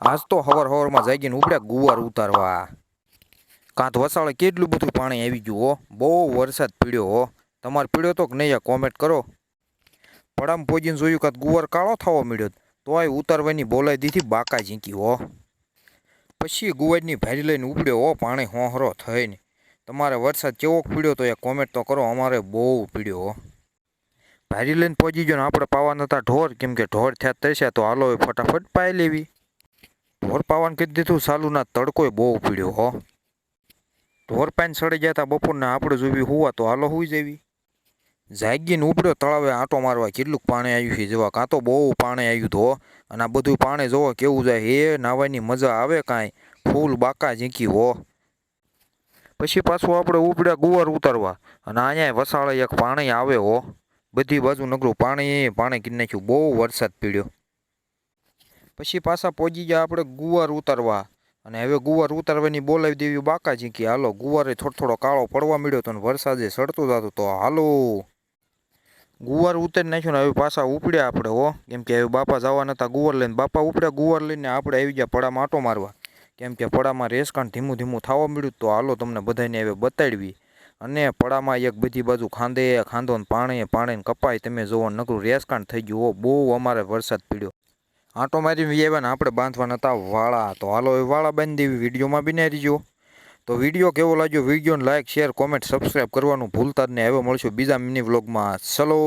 આજ તો હવાર હવારમાં જાગીને ઉપડ્યા ગુવાર ઉતારવા. કાંત વસાળે કેટલું બધું પાણી આવી ગયું હો. બહુ વરસાદ પીડ્યો હો. તમારે પીડ્યો તો કે નહીં કોમેન્ટ કરો. પડામ પોજીને જોયું કાંત ગુવાર કાળો થવો મળ્યો તોય ઉતારવાની બોલાઈ દીધી બાકા ઝીંકી હો. પછી ગુવારની ભારી લઈને ઉપડ્યો હો. પાણી હોહરો થઈને. તમારે વરસાદ કેવો પીડ્યો તો એ કોમેન્ટ તો કરો. અમારે બહુ પીડ્યો હો. ભારી લઈને પહોંચી ગયો ને આપણે પાવાના હતા ઢોર. કેમ કે ઢોર થયા તરસ્યા તો હાલો ફટાફટ પાઈ લેવી. ઢોર પાવાનું કીધું દીધું, સાલુના તડકોય બહુ પીડ્યો, હો. ઢોરપાઈને સડી ગયા હતા બપોરના, આપણે જોવી હોવા તો હાલો હોઈ જેવી. જાગીને ઉપડ્યો તળાવે આંટો મારવા કેટલું પાણી આવ્યું છે જેવા. કાં તો બહુ પાણી આવ્યું તો અને આ બધું પાણી જોવો કેવું જાય. હે નાવાની મજા આવે કાંઈ. ફૂલ બાકા ઝીંકી, હો. પછી પાછું આપણે ઉપડ્યા ગુવાર ઉતારવા. અને અહીંયા વસાળે એક પાણી આવે, હો. બધી બાજુ નગરું પાણી પાણી કીધી નાખ્યું. બહુ વરસાદ પીડ્યો. પછી પાછા પહોંચી ગયા આપણે ગુવાર ઉતારવા. અને હવે ગુવાર ઉતારવાની બોલાવી દેવી બાકા કે હાલો, ગુવારે થોડો થોડો કાળો પડવા મળ્યો હતો અને વરસાદે સડતો જતો તો હાલો. ગુવાર ઉતારી નાખ્યો ને હવે પાછા ઉપડ્યા આપણે હો. કેમ કે હવે બાપા જવા નતા ગુવાર લઈને. બાપા ઉપડ્યા ગુવાર લઈને આપણે આવી ગયા પડામાં આટો મારવા. કેમ કે પડામાં રેસકાંડ ધીમું ધીમું થવા મળ્યું તો હાલો તમને બધાને હવે બતાડવી. અને પડામાં એક બધી બાજુ ખાંદે ખાંદો ને પાણે પાણીને કપાય. તમે જોવો નકરું રેસકાંડ થઈ ગયું હો. બહુ અમારે વરસાદ પીડ્યો. આંટો મારી આવ્યા ને આપણે બાંધવાના હતા વાળા. તો હાલો એ વાળા બાંધી દેવી વિડીયોમાં બિનારી જો તો વીડિયો કેવો લાગ્યો વિડીયોને લાઇક શેર કોમેન્ટ સબસ્ક્રાઈબ કરવાનું ભૂલતા જ નહીં. હવે મળશું બીજા મિની વ્લોગમાં ચલો!